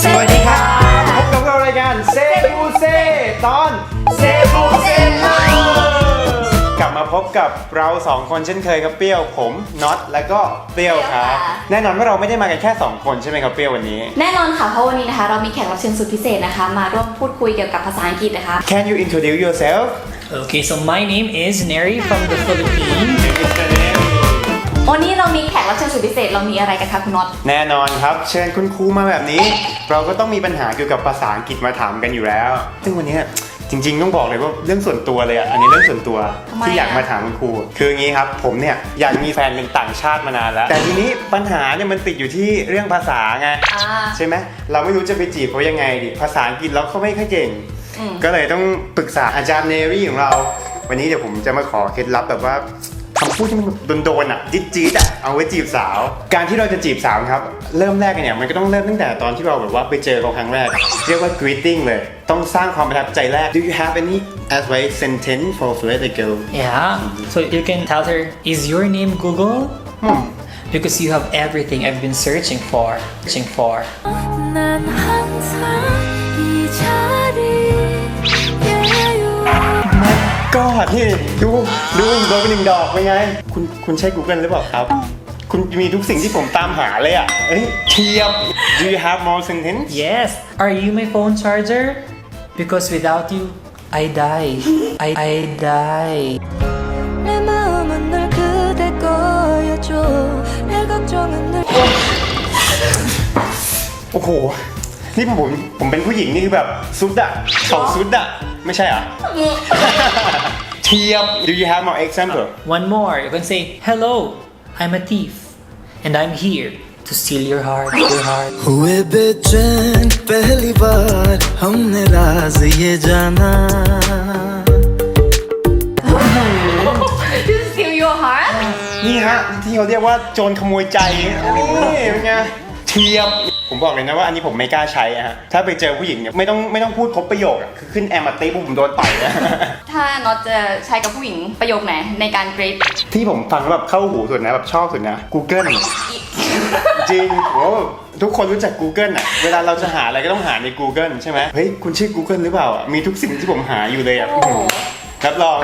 สวัสดีครับ พบกับเรารายการเซบูเซตอนเซบูเซเลอร์กลับมาพบกับเราสองคนเช่นเคยครับเปรี้ยวผมน็อตแล้วก็เปรี้ยวครับเปรี้ยวค่ะแน่นอนว่าเราไม่ได้มากันแค่ 2 คนใช่ไหมครับเปรี้ยววันนี้ แน่นอนค่ะเพราะวันนี้นะคะ เรามีแขกรับเชิญสุดพิเศษนะคะ มาร่วมพูดคุยเกี่ยวกับภาษาอังกฤษนะคะ Can you introduce yourself Okay, so my name is Neri from the Philippines. วันนี้เรามีแขกรับเชิญสุดพิเศษเรามีอะไรกันคะคุณน็อต แน่นอนครับ เชิญคุณครูมาแบบนี้ เราก็ต้องมีปัญหาเกี่ยวกับภาษาอังกฤษมาถามกันอยู่แล้ว ซึ่งวันนี้จริงๆ ต้องบอกเลยว่าเรื่องส่วนตัวเลยอะ อันนี้เรื่องส่วนตัวทำไมที่อยากอะ มาถามคุณครู คืออย่างนี้ครับ ผมเนี่ยอยากมีแฟนเป็นต่างชาติมานานแล้ว แต่ทีนี้ปัญหาเนี่ยมันติดอยู่ที่เรื่องภาษาไง อ่า ใช่ไหมเราไม่รู้จะไปจีบเขายังไงดิ ภาษาอังกฤษเราเขาไม่ค่อยเก่ง อืม ก็เลยต้องปรึกษาอาจารย์เนรี่ของเรา วันนี้เดี๋ยวผมจะมาขอเคล็ดลับแบบว่า คำพูดที่มันโดนๆอ่ะจี๊ดๆอ่ะเอาไว้จีบสาว การที่เราจะจีบสาวครับ เริ่มแรกเนี่ยมันก็ต้องเริ่มตั้งแต่ตอนที่เราแบบว่าไปเจอเขาครั้งแรก เรียกว่า greeting เลย ต้องสร้างความประทับใจแรก Do you have any advice sentence for flirt a girl Yeah, so you can tell her, is your name Google? Hmm. Because you have everything I've been searching for. Searching for. 난 항상 ก็นี่ดูดูโดนไปหนึ่งดอกเป็นไง คุณคุณใช้ Google หรือเปล่าครับ คุณมีทุกสิ่งที่ผมตามหาเลยอ่ะเอ้ยเทียบ Do you have more sentence Yes, are you my phone charger? Because without you, I die. I, I die. 내 마음은 늘 그대 거여줘 내 걱정은 늘 โอ้โห นี่ผมผมเป็นผู้หญิงนี่คือแบบซุดอะเขาซุดอะ ไม่ใช่เหรอ เทียบ Do you have more example One more, you can say, hello, I'm a thief. And I'm here to steal your heart, your heart. हुए बेचैन पहली बार हमने राज ये जाना To steal your heart นี่ฮะ ที่เขาเรียกว่าโจรขโมยใจนี่เป็นไง เทียบ ผมบอกเลยนะว่าอันนี้ผมไม่กล้าใช้อะฮะ ถ้าไปเจอผู้หญิงเนี่ยไม่ต้องไม่ต้องพูดครบประโยคอะคือขึ้นแอมมาตีปุ๊บผมโดนต่อยนะ ถ้าน็อตจะใช้กับผู้หญิงประโยคไหนในการกรีดที่ผมฟังแล้วแบบเข้าหูสุดนะแบบชอบสุดนะ Google จริงโอ้ทุกคนรู้จัก Google อะ เวลาเราจะหาอะไรก็ต้องหาใน Google ใช่ไหมเฮ้ย คุณชื่อ Google หรือเปล่าอะมีทุกสิ่งที่ผมหาอยู่เลยอะโอ้โหรับรอง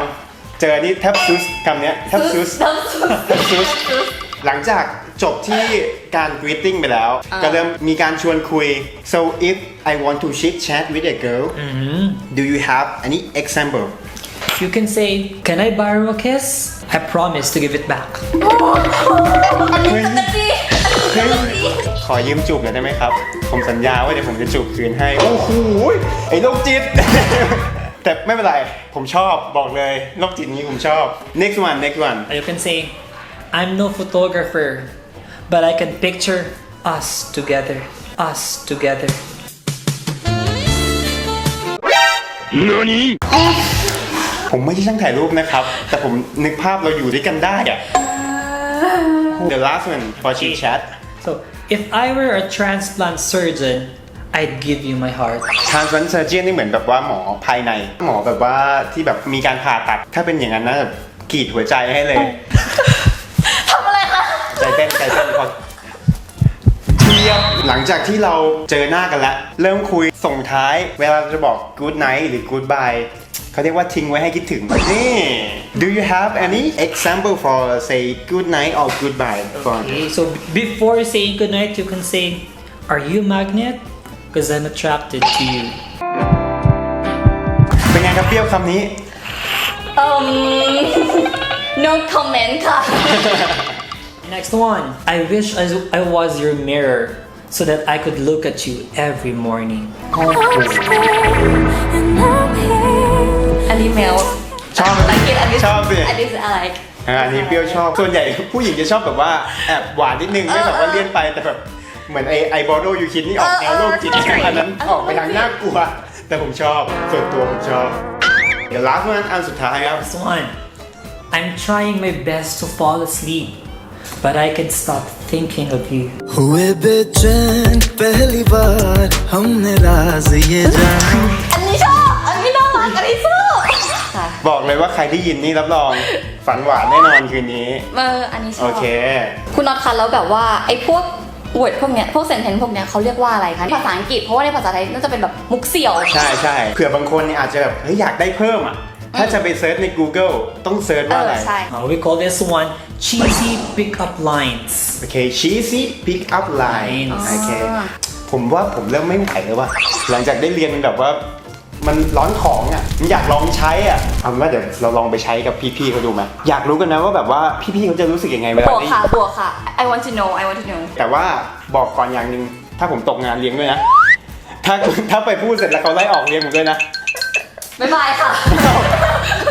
เจอนี่แทบซุสคำเนี้ยแทบซุสเริ่มซุสแทบซุสหลังจาก จบที่การ greeting ไปแล้วอ่าก็เริ่มมีการชวนคุย so if I want to chit chat with a girl Mhm. do you have any example You can say, can I borrow a kiss? I promise to give it back. อันนี้จักรจี้จักรจี้ขอยืมจูบหน่อยได้ไหมครับ ผมสัญญาว่าเดี๋ยวผมจะจูบคืนให้ โอ้โหไอ้โรคจิต แต่ไม่เป็นไร ผมชอบบอกเลยโรคจิตนี้ผมชอบ next one next one You can say, I'm no photographer, but I can picture us together. Us together. ผมไม่ใช่ช่างถ่ายรูปนะครับ แต่ผมนึกภาพเราอยู่ด้วยกันได้อะ The last one for chit chat So, if I were a transplant surgeon, I'd give you my heart. transplant surgeon นี่เหมือนแบบว่าหมอภายใน หมอแบบว่าที่แบบมีการผ่าตัด ถ้าเป็นอย่างนั้นนะแบบกรีดหัวใจให้เลย ทำอะไรคะ ใจ เต้นใจเต้นพอเทียบหลังจากที่เราเจอหน้ากันแล้ว เริ่มคุยส่งท้าย เวลาเราจะบอก good night หรือ goodbye เขาเรียกว่าทิ้งไว้ให้คิดถึง นี่ do you have any example for say good night or goodbye for Okay, so before saying goodnight, you can say, Are you a magnet? Because I'm attracted to you. เป็นไงครับเปรี้ยวคำนี้เอ่ม no comment ค่ะ Next one. I wish I, I was your mirror so that I could look at you every morning. and I'm here อันนี้แมวชอบอันนี้อันนี้ชอบสิ อันนี้อะไร อ่าอันนี้เปรี้ยวชอบ ส่วนใหญ่ผู้หญิงจะชอบแบบว่าแอบหวานนิดนึงไม่แบบว่าเลี่ยนไปแต่แบบเหมือนไอไอบอโดยูคินนี่ออกแนวโรคจิตเออเอออันนั้นออกไปทางน่ากลัว แต่ผมชอบส่วนตัวผมชอบ เดี๋ยว last one อันสุดท้ายครับ Next one. I'm trying my best to fall asleep, but I can stop thinking of you. हुए बेचैन पहली बार हमने राज ये जाना อันนี้ชอบ อันนี้น่ารัก อันนี้ชอบค่ะ บอกเลยว่าใครได้ยินนี่รับรองฝันหวานแน่นอนคืนนี้ เอออันนี้ชอบ โอเค คุณน็อตคะแล้วแบบว่าไอ้พวก word พวกเนี้ยพวก sentence พวกเนี้ยเขาเรียกว่าอะไรคะภาษาอังกฤษเพราะว่าในภาษาไทยน่าจะเป็นแบบมุกเสี่ยว ใช่ใช่เผื่อบางคนเนี่ยอาจจะแบบเฮ้ยอยากได้เพิ่มอ่ะ ถ้าจะไปเซิร์ชใน Google ต้องเซิร์ชเอว่าอะอไรใช่ Uh, we call this one cheesy pickup lines. โอเค cheesy pick up line Lines โอเค ผมว่าผมเริ่มไม่ไหวแล้วว่ะ หลังจากได้เรียนมันแบบว่า มันร้อนของอะมันอยากลองใช้อะเอาเป็นว่าเดี๋ยวเราลองไปใช้กับพี่ๆเขาดูไหมอยากรู้กันนะว่าแบบว่าพี่ๆเขาจะรู้สึกยังไงเวบลาวกได้ค่ะบวกค่ะ I want to know I want to know แต่ว่าบอกก่อนอย่างหนึ่งถ้าผมตกงานเลี้ยงด้วยนะ ถ้าถ้าไปพูดเสร็จแล้วเขาไล่ออกเลี้ยงผมด้วยนะ บ๊ายบายค่ะ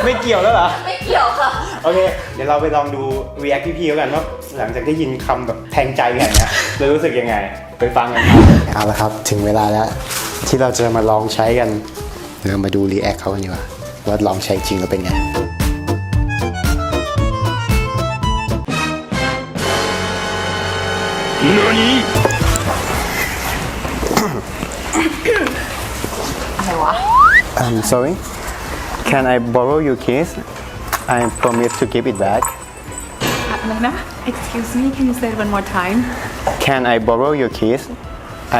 ไม่เกี่ยวแล้วเหรอ ไม่เกี่ยวค่ะ โอเค เดี๋ยวเราไปลองดู react พี่ๆแล้วกันว่าหลังจากได้ยินคำแบบแทงใจแบบเนี้ยจะรู้สึกยังไง ไปฟังกันครับเอาละครับ ถึงเวลาแล้ว ที่เราจะมาลองใช้กันเรามาดู react เขากันดีกว่าว่าลองใช้จริงแล้วเป็นไง อะไรวะ I'm sorry Can I borrow your keys I promise to give it back อะไรนะ Excuse me can you say it one more time Can I borrow your keys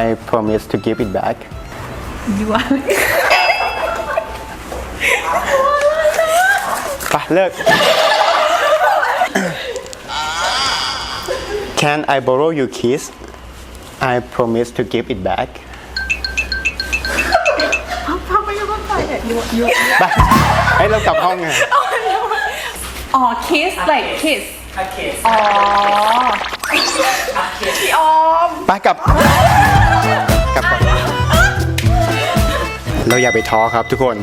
I promise to give it back ยูอะไร ไปเลิก Can I borrow your keys I promise to give it back ยังไงเนี่ยยูยูไปให้เรากลับห้องไง อ๋อ kiss like kiss A kiss. อ๋อพี่ออม ไปกลับ กลับก่อนเราอย่าไปท้อครับทุกคน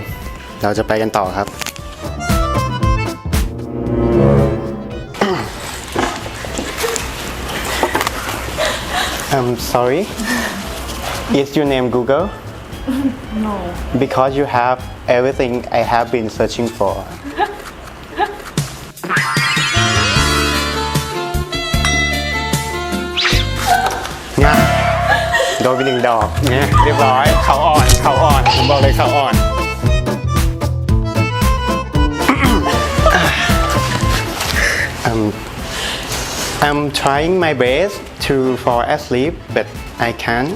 เราจะไปกันต่อครับ I'm sorry. Is your name Google? no Because you have everything I have been searching for. เนี่ยโดนไปหนึ่งดอกเนี่ยเรียบร้อย เขาอ่อน เขาอ่อน ผมบอกเลยเขาอ่อน um, I'm trying my best to fall asleep but I can't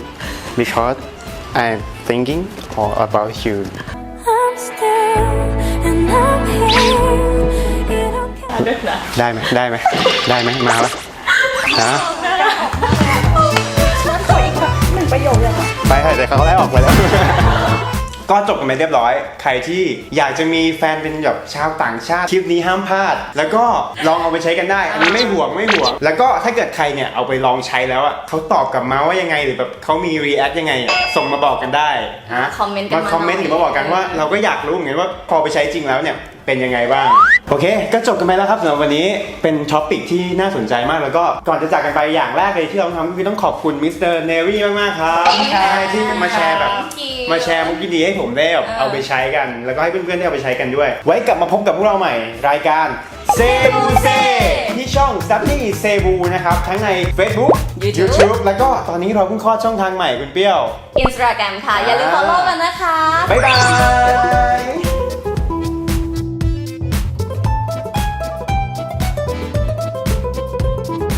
because I'm thinking or about you ได้ไหมได้ไหมได้ไหมมาปะฮะไปเถอะเดี๋ยวเขาไล่ออกไปแล้ว ก็จบกันไปเรียบร้อย ใครที่อยากจะมีแฟนเป็นแบบชาวต่างชาติคลิปนี้ห้ามพลาด แล้วก็ลองเอาไปใช้กันได้ อันนี้ไม่ห่วงไม่ห่วง แล้วก็ถ้าเกิดใครเนี่ยเอาไปลองใช้แล้วอะเขาตอบกลับมาว่ายังไงหรือแบบเขามี react ยังไงอะส่งมาบอกกันได้ฮะคอมเมนต์กันมามาคอมเมนต์หรือมาบอกกันว่าเราก็อยากรู้เหมือนกันว่าพอไปใช้จริงแล้วเนี่ย เป็นยังไงบ้าง โอเค ก็จบกันไปแล้วครับสำหรับวันนี้เป็นท็อปิกที่น่าสนใจมากแล้วก็ก่อนจะจากกันไปอย่างแรกเลยที่เราทำคือต้องขอบคุณมิสเตอร์เนวี่มากๆครับใช่ที่มาแชร์แบบ มาแชร์มุกดีๆให้ผมได้แบบเอาไปใช้กัน แล้วก็ให้เพื่อนๆได้เอาไปใช้กันด้วย ไว้กลับมาพบกับพวกเราใหม่รายการเซบูเซที่ช่อง s ั p นี่เซบูนะครับ ทั้งใน Facebook YouTube YouTube แล้วก็ตอนนี้เราเพิ่งคลอดช่องทางใหม่คุณเปรี้ยว Instagram ค่ะ อย่าลืม follow กันนะคะ บ๊ายบาย